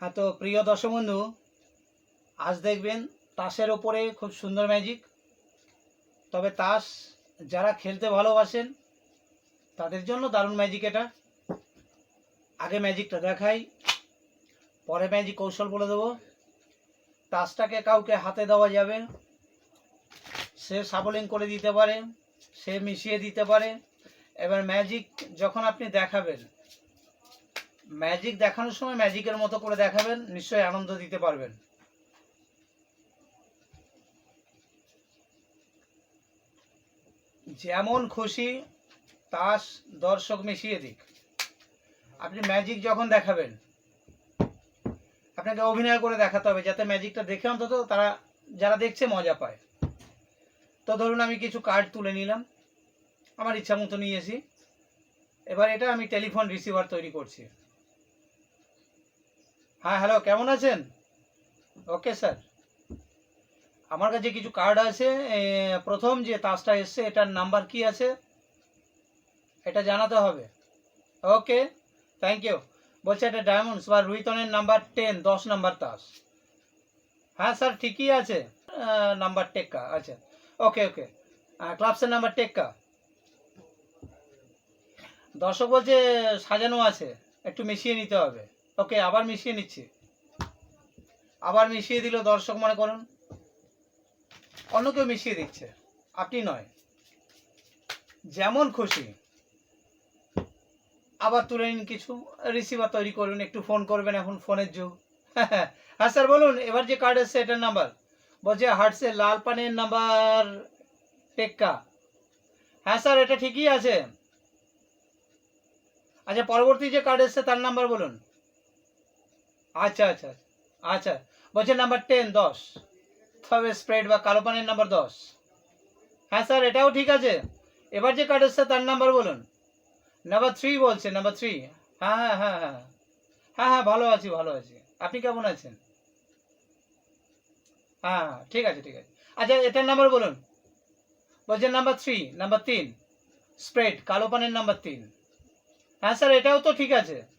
হ্যাঁ তো প্রিয় দর্শক বন্ধু, আজ দেখবেন তাসের ওপরে খুব সুন্দর ম্যাজিক তবে তাস যারা খেলতে ভালোবাসেন, তাদের জন্য দারুণ ম্যাজিক এটা। আগে ম্যাজিকটা দেখাই, পরে ম্যাজিক কৌশল বলে দেবো। তাসটাকে কাউকে হাতে দেওয়া যাবে, সে সাবলিং করে দিতে পারে, সে মিশিয়ে দিতে পারে। এবার ম্যাজিক যখন আপনি দেখাবেন ম্যাজিক দেখানোর সময় ম্যাজিকের মতো করে দেখাবেন, নিশ্চয়ই আনন্দ দিতে পারবেন। যেমন খুশি, তাস দর্শক মিশিয়ে দিক। আপনি ম্যাজিক যখন দেখাবেন, আপনাকে অভিনয় করে দেখাতে হবে, যাতে ম্যাজিকটা দেখে অন্তত তারা, যারা দেখছে মজা পায়। তো ধরুন আমি কিছু কার্ড তুলে নিলাম, আমার ইচ্ছা মতো নিয়েছি। এবার এটা আমি টেলিফোন রিসিভার তৈরি করছি। হ্যাঁ হ্যালো কেমন আছেন? ওকে স্যার আমার কাছে কিছু কার্ড আছে প্রথম যে তাসটা এসছে, এটার নাম্বার কি আছে? এটা জানাতে হবে। ওকে থ্যাংক ইউ বলছে এটা ডায়মন্ডস বা রুইতনের নাম্বার টেন দশ নাম্বার তাস হ্যাঁ স্যার ঠিকই আছে। নাম্বার টেক্কা আচ্ছা। ওকে ওকে ক্লাবসের নাম্বার টেক্কা। দর্শক বলছে, সাজানো আছে। একটু মিশিয়ে নিতে হবে। ওকে, আবার মিশিয়ে নিচ্ছি। আবার মিশিয়ে দিল, দর্শক মনে করুন। অন্য কেউ মিশিয়ে দিচ্ছে, আপনি নয়। যেমন খুশি। আবার তুলে নিন কিছু রিসিভার তৈরি করুন, একটু ফোন করবেন এখন ফোনের যুগ। হ্যাঁ স্যার বলুন, এবার যে কার্ড এসছে এটার নাম্বার বলছে হার্টসের লাল পানের নাম্বার টেক্কা হ্যাঁ স্যার এটা ঠিকই আছে। আচ্ছা পরবর্তী যে কার্ড এসছে তার নাম্বার বলুন। আচ্ছা আচ্ছা আচ্ছা। বলছে নাম্বার টেন দশ। তবে স্প্রেড বা কালো পানির নাম্বার দশ। হ্যাঁ স্যার, এটাও ঠিক আছে। এবার যে কার্ড এসছে তার নাম্বার বলুন। নাম্বার থ্রি বলছে নাম্বার থ্রি হ্যাঁ হ্যাঁ হ্যাঁ হ্যাঁ। হ্যাঁ হ্যাঁ ভালো আছি ভালো আছি। আপনি কেমন আছেন? হ্যাঁ হ্যাঁ ঠিক আছে ঠিক আছে। আচ্ছা এটার নাম্বার বলুন। বলছেন নাম্বার থ্রি নাম্বার তিন। স্প্রেড কালো পানের নাম্বার তিন। হ্যাঁ স্যার, এটাও তো ঠিক আছে।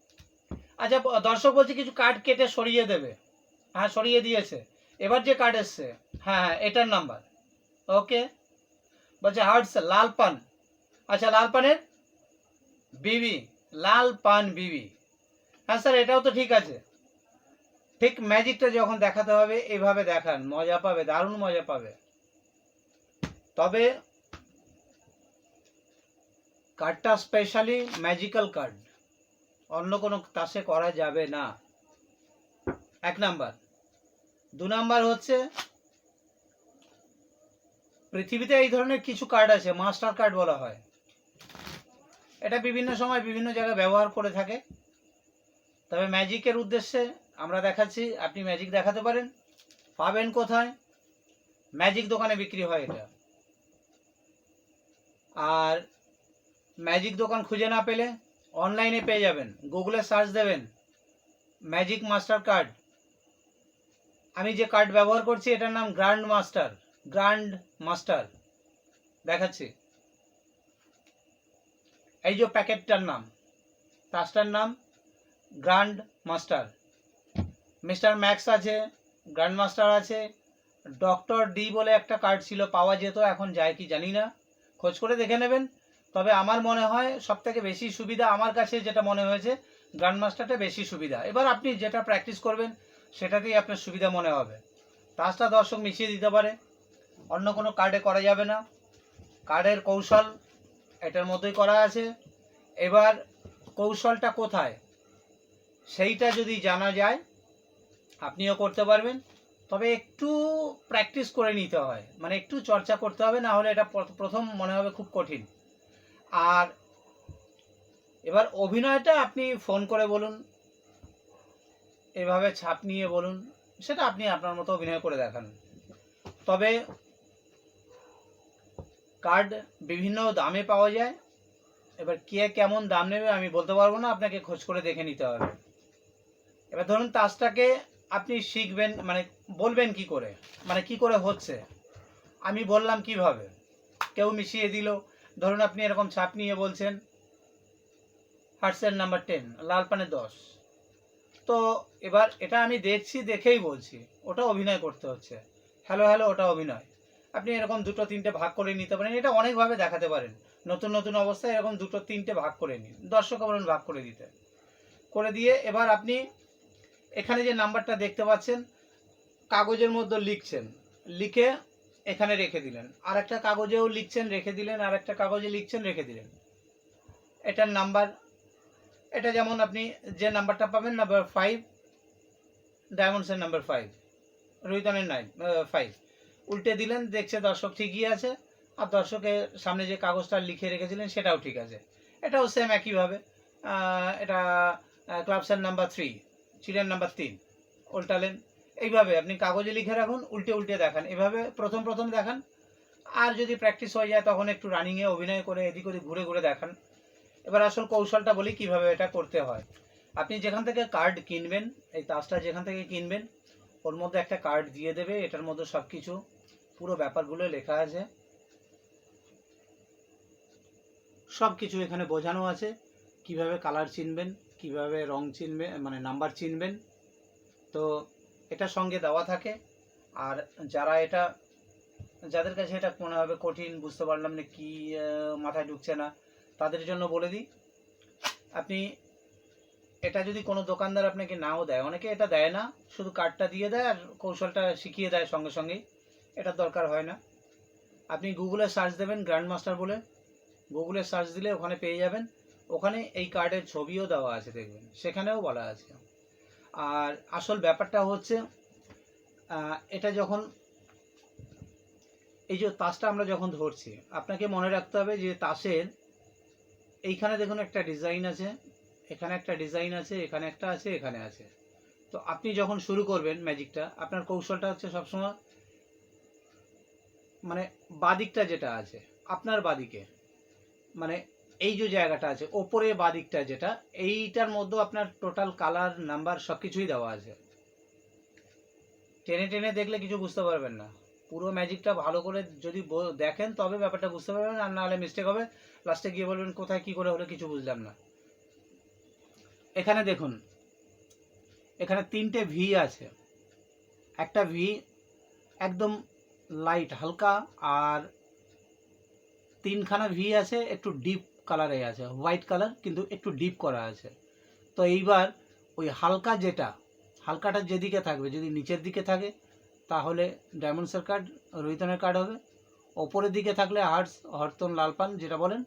আচ্ছা দর্শক বলছে কিছু কার্ড কেটে সরিয়ে দেবে। হ্যাঁ সরিয়ে দিয়েছে। এবার যে কার্ড এসছে হ্যাঁ হ্যাঁ এটার নাম্বার ওকে বলছে হার্টস লাল পান। আচ্ছা লাল পানের বিবি লাল পান বিবি হ্যাঁ স্যার এটাও তো ঠিক আছে। ঠিক ম্যাজিকটা যখন দেখাতে হবে এইভাবে দেখান। মজা পাবে, দারুণ মজা পাবে। তবে কার্ডটা স্পেশালি ম্যাজিক্যাল কার্ড অন্য কোনো তাসে করা যাবে না। এক নাম্বার। দু নাম্বার হচ্ছে, পৃথিবীতে এই ধরনের কিছু কার্ড আছে মাস্টার কার্ড বলা হয়। এটা বিভিন্ন সময় বিভিন্ন জায়গায় ব্যবহার করে থাকে। তবে ম্যাজিকের উদ্দেশ্যে আমরা দেখাচ্ছি, আপনি ম্যাজিক দেখাতে পারেন। পাবেন কোথায়? ম্যাজিক দোকানে বিক্রি হয় এটা। আর ম্যাজিক দোকান খুঁজে না পেলে অনলাইনে পেয়ে যাবেন। গুগলে সার্চ দেবেন ম্যাজিক মাস্টার কার্ড আমি যে কার্ড ব্যবহার করছি, এটার নাম গ্র্যান্ড মাস্টার গ্র্যান্ড মাস্টার দেখাচ্ছি। এই যে প্যাকেটটার নাম তাসটার নাম গ্র্যান্ড মাস্টার মিস্টার ম্যাক্স আছে গ্র্যান্ড মাস্টার আছে ডক্টর ডি বলে একটা কার্ড ছিল, পাওয়া যেত, এখন যায় কি জানি না। খোঁজ করে দেখে নেবেন। তবে আমার মনে হয় সব থেকে বেশি সুবিধা আমার কাছে যেটা মনে হয়েছে গ্র্যান্ড মাস্টারটা বেশি সুবিধা। এবার আপনি যেটা প্র্যাকটিস করবেন, সেটাতেই আপনার সুবিধা মনে হবে। তাসটা দর্শক মিশিয়ে দিতে পারে, অন্য কোনো কার্ডে করা যাবে না। কার্ডের কৌশল এটার মধ্যেই করা আছে। এবার কৌশলটা কোথায়? সেইটা যদি জানা যায়, আপনিও করতে পারবেন। তবে একটু প্র্যাকটিস করে নিতে হয়। মানে একটু চর্চা করতে হবে, না হলে এটা প্রথম মনে হবে খুব কঠিন। আর এবার অভিনয়টা আপনি ফোন করে বলুন, এভাবে ছাপ নিয়ে বলুন, সেটা আপনি আপনার মতো অভিনয় করে দেখান। তবে কার্ড বিভিন্ন দামে পাওয়া যায়। এবার কে কেমন দাম নেবে আমি বলতে পারব না, আপনাকে খোঁজ করে দেখে নিতে হবে। এবার ধরুন তাসটাকে আপনি শিখবেন মানে বলবেন কি করে মানে কি করে হচ্ছে? আমি বললাম কীভাবে? কেউ মিশিয়ে দিল ধরুন আপনি এরকম ছাপ নিয়ে বলছেন হার্টসের নাম্বার টেন লাল পানে দশ। তো এবার এটা আমি দেখছি, দেখেই বলছি ওটা অভিনয় করতে হচ্ছে। হ্যালো হ্যালো ওটা অভিনয়। আপনি এরকম দুটো, তিনটে ভাগ করে নিতে পারেন, এটা অনেকভাবে দেখাতে পারেন। নতুন নতুন অবস্থায় এরকম দুটো, তিনটে ভাগ করে নিন দর্শক বলুন ভাগ করে দিতে। করে দিয়ে এবার আপনি এখানে যে নাম্বারটা দেখতে পাচ্ছেন, কাগজের মধ্যে লিখছেন। লিখে এখানে রেখে দিলেন। আর একটা কাগজেও লিখছেন, রেখে দিলেন আর একটা কাগজে লিখছেন, রেখে দিলেন। এটার নাম্বার, এটা যেমন আপনি যে নাম্বারটা পাবেন নাম্বার ফাইভ ডায়মন্ডসের নাম্বার ফাইভ রোহিতনের নাইন ফাইভ উল্টে দিলেন, দেখছে দর্শক ঠিকই আছে, আর দর্শকের সামনে যে কাগজটা লিখে রেখেছিলেন, সেটাও ঠিক আছে। এটাও সেম একইভাবে। এটা ক্লাবসের নাম্বার থ্রি চিলের নাম্বার তিন উল্টালেন। এইভাবে আপনি কাগজে লিখে রাখুন, উল্টে উল্টে দেখান। এভাবে প্রথম প্রথম দেখান। আর যদি প্র্যাকটিস হয়ে যায়, তখন একটু রানিংয়ে অভিনয় করে, এদিক ওদিক ঘুরে ঘুরে দেখান। এবার আসল কৌশলটা বলি, কীভাবে এটা করতে হয়। আপনি যেখান থেকে কার্ড কিনবেন, এই তাসটা যেখান থেকে কিনবেন, ওর মধ্যে একটা কার্ড দিয়ে দেবে, এটার মধ্যে সব কিছু পুরো ব্যাপারগুলো লেখা আছে। সব কিছু এখানে বোঝানো আছে। কীভাবে কালার চিনবেন, কীভাবে রং চিনবেন মানে নাম্বার চিনবেন। তো এটা সঙ্গে দেওয়া থাকে। আর যারা এটা, যাদের কাছে এটা মনে হবে কঠিন, বুঝতে পারলাম না কি মাথায় ঢুকছে না, তাদের জন্য বলে দিই, আপনি এটা যদি কোনো দোকানদার আপনাকে নাও দেয়, অনেকে এটা দেয় না, শুধু কার্ডটা দিয়ে দেয় আর কৌশলটা শিখিয়ে দেয় সঙ্গে সঙ্গেই, এটার দরকার হয় না। আপনি গুগলে সার্চ দেবেন গ্র্যান্ড মাস্টার বলে গুগলে সার্চ দিলে ওখানে পেয়ে যাবেন, ওখানে এই কার্ডের ছবিও দেওয়া আছে দেখবেন, সেখানেও বলা আছে। আর আসল ব্যাপারটা হচ্ছে এটা যখন, এই যে তাসটা আমরা যখন ধরছি, আপনাকে মনে রাখতে হবে যে তাসের এইখানে দেখুন একটা ডিজাইন আছে, এখানে একটা ডিজাইন আছে, এখানে একটা আছে, এখানে আছে। তো আপনি যখন শুরু করবেন ম্যাজিকটা, আপনার কৌশলটা হচ্ছে সবসময় মানে বাদিকটা যেটা আছে, আপনার বাদিকে মানে এই যে জায়গাটা আছে, ওপরে বাদিকটা যেটা, এইটার মধ্যে আপনার টোটাল কালার নাম্বার সব কিছুই দেওয়া আছে। টেনে টেনে দেখলে কিছু বুঝতে পারবেন না। পুরো ম্যাজিকটা ভালো করে যদি ব- দেখেন, তবে ব্যাপারটা বুঝতে পারবেন, আর না হলে মিস্টেক হবে। লাস্টে গিয়ে বলবেন, কোথায় কি করে হলে কিছু বুঝলাম না। এখানে দেখুন, এখানে তিনটে ভি আছে। একটা ভি একদম লাইট হালকা, আর তিনখানা ভি আছে, একটু ডিপ কালারে আছে। হোয়াইট কালার কিন্তু একটু ডিপ করা আছে। তো এইবার ওই হালকা যেটা, হালকাটা যেদিকে থাকবে, যদি নিচের দিকে থাকে, তাহলে ডায়মন্ডসের কার্ড রোহিতনের কার্ড হবে। ওপরের দিকে থাকলে হার্টস হরতন, লালপান, যেটা বলেন।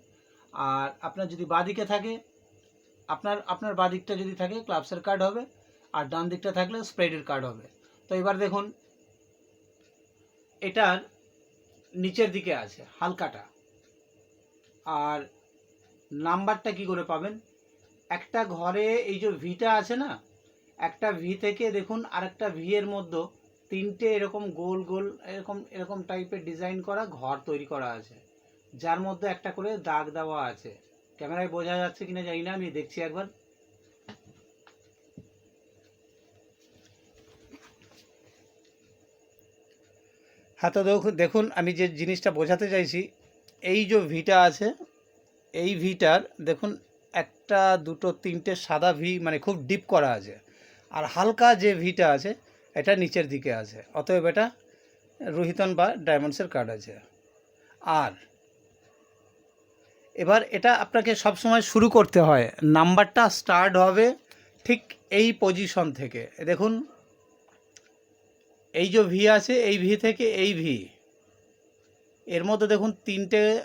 আর আপনার যদি বাঁ দিকে থাকে, আপনার আপনার বাঁ দিকটা যদি থাকে ক্লাবসের কার্ড হবে। আর ডান দিকটা থাকলে স্প্রেডের কার্ড হবে। তো এবার দেখুন, এটার নিচের দিকে আছে, হালকাটা। আর নাম্বারটা কি করে পাবেন? একটা ঘরে এই যে ভিটা আছে না, একটা ভি থেকে দেখুন আরেকটা ভি এর মধ্যে তিনটে এরকম গোল গোল এরকম এরকম টাইপের ডিজাইন করা ঘর তৈরি করা আছে। যার মধ্যে একটা করে দাগ দেওয়া আছে। ক্যামেরায় বোঝা যাচ্ছে কিনা জানি না, আমি দেখছি একবার। হ্যাঁ তো দেখুন আমি যে জিনিসটা বোঝাতে চাইছি, এই যে ভিটা আছে এই ভিটার দেখুন, একটা, দুটো, তিনটে সাদা ভি মানে খুব ডিপ করা আছে। আর হালকা যে ভিটা আছে, এটা নিচের দিকে আছে। অতএব এটা রোহিতন বা ডায়মন্ডসের কার্ড আছে। আর এবার এটা আপনাকে সব সময় শুরু করতে হয়। নাম্বারটা স্টার্ট হবে ঠিক এই পজিশন থেকে। দেখুন, এই যে ভি আছে, এই ভি থেকে এই ভি। এর মধ্যে দেখুন, তিনটে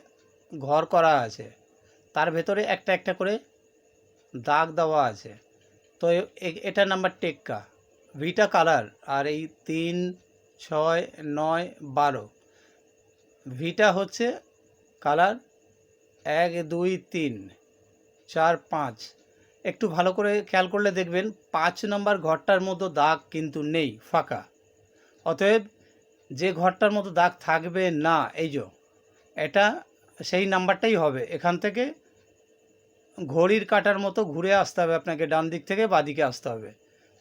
ঘর করা আছে। তার ভেতরে একটা একটা করে দাগ দেওয়া আছে। তো এটা নাম্বার টেক্কা। ভিটা কালার আর এই তিন, ছয়, নয়, বারো। ভিটা হচ্ছে কালার এক, দুই, তিন, চার, পাঁচ। একটু ভালো করে খেয়াল করলে দেখবেন পাঁচ নম্বর ঘরটার মতো দাগ কিন্তু নেই, ফাঁকা। অতএব যে ঘরটার মতো দাগ থাকবে না, এই যে, এটা সেই নাম্বারটাই হবে। এখান থেকে ঘড়ির কাটার মতো ঘুরে আসতে হবে আপনাকে, ডান দিক থেকে বাদিকে আসতে হবে।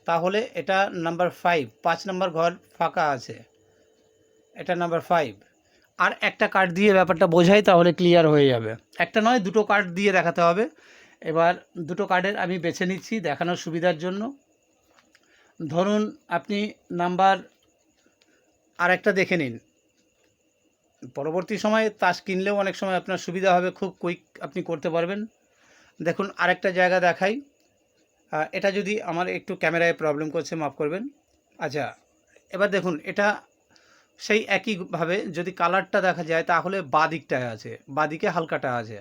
তাহলে এটা নাম্বার ফাইভ পাঁচ নাম্বার ঘর ফাঁকা আছে। এটা নাম্বার ফাইভ আর একটা কার্ড দিয়ে ব্যাপারটা বোঝাই তাহলে ক্লিয়ার হয়ে যাবে। একটা নয়, দুটো কার্ড দিয়ে দেখাতে হবে। এবার দুটো কার্ডের আমি বেছে নিচ্ছি দেখানোর সুবিধার জন্য। ধরুন আপনি নাম্বার আর একটা দেখে নিন। পরবর্তী সময়ে তাস কিনলেও অনেক সময় আপনার সুবিধা হবে, খুব কুইক আপনি করতে পারবেন। দেখুন, আরেকটা জায়গা দেখাই। এটা যদি আমার একটু ক্যামেরায় প্রবলেম করছে, মাফ করবেন। আচ্ছা এবার দেখুন, এটা সেই একইভাবে যদি কালারটা দেখা যায়, তাহলে বাদিকটায় আছে, বাদিকে হালকাটা আছে।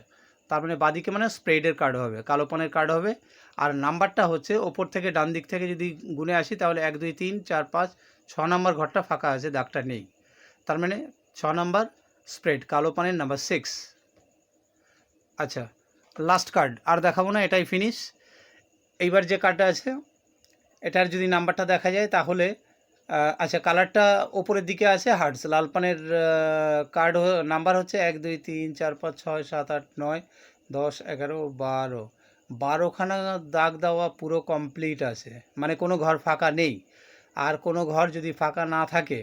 তার মানে বাদিকে মানে স্প্রেডের কার্ড হবে, কালো পানের কার্ড হবে। আর নাম্বারটা হচ্ছে ওপর থেকে ডান দিক থেকে যদি গুনে আসি, তাহলে এক, দুই, তিন, চার, পাঁচ, ছ নম্বর ঘরটা ফাঁকা আছে, দাগটা নেই। তার মানে ছ নম্বর স্প্রেড কালো পানের নাম্বার সিক্স আচ্ছা লাস্ট কার্ড আর দেখাবো না, এটাই ফিনিশ এইবার যে কার্ডটা আছে, এটার যদি নাম্বারটা দেখা যায়, তাহলে আচ্ছা কালারটা ওপরের দিকে আছে হার্টস লাল পানের কার্ড নাম্বার হচ্ছে এক, দুই, তিন, চার, পাঁচ, ছয়, সাত, আট, নয়, দশ, এগারো, বারো। বারোখানা দাগ দেওয়া পুরো কমপ্লিট আছে মানে কোনো ঘর ফাঁকা নেই। আর কোনো ঘর যদি ফাঁকা না থাকে,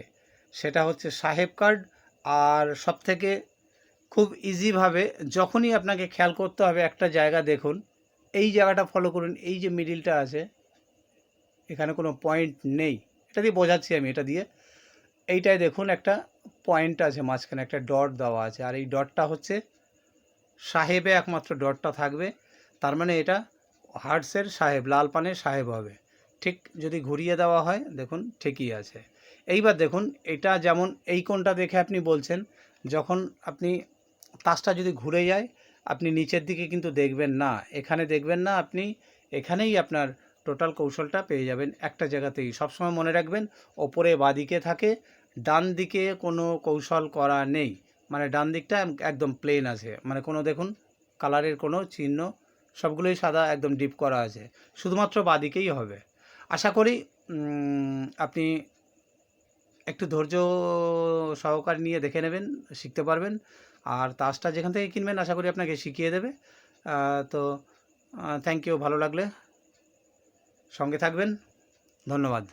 সেটা হচ্ছে সাহেব কার্ড আর সব থেকে খুব ইজিভাবে যখনই আপনাকে খেয়াল করতে হবে একটা জায়গা দেখুন, এই জায়গাটা ফলো করুন, এই যে মিডিলটা আছে, এখানে কোনো পয়েন্ট নেই। এটা দিয়ে বোঝাচ্ছি আমি, এটা দিয়ে। এইটায় দেখুন একটা পয়েন্ট আছে, মাঝখানে একটা ডট দেওয়া আছে, আর এই ডটটা হচ্ছে সাহেবে একমাত্র ডটটা থাকবে। তার মানে এটা হার্টসের সাহেব, লাল পানের সাহেব হবে। ঠিক যদি ঘুরিয়ে দেওয়া হয়, দেখুন ঠিকই আছে। এইবার দেখুন, এটা যেমন এই কোনটা দেখে আপনি বলছেন, যখন আপনি তাসটা যদি ঘুরে যায়, আপনি নিচের দিকে কিন্তু দেখবেন না। এখানে দেখবেন না, আপনি এখানেই আপনার টোটাল কৌশলটা পেয়ে যাবেন একটা জায়গাতেই। সবসময় মনে রাখবেন, ওপরে বাদিকে থাকে, ডান দিকে কোনো কৌশল করা নেই। মানে ডান দিকটা একদম প্লেন আছে। মানে কোনো দেখুন কালারের কোনো চিহ্ন, সবগুলোই সাদা, একদম ডিপ করা আছে। শুধুমাত্র বাদিকেই হবে। আশা করি আপনি একটু ধৈর্য সহকার নিয়ে দেখে নেবেন, শিখতে পারবেন। আর তাসটা যেখান থেকে কিনবেন আশা করি আপনাকে শিখিয়ে দেবে। তো থ্যাংক ইউ ভালো লাগলে। সঙ্গে থাকবেন। ধন্যবাদ।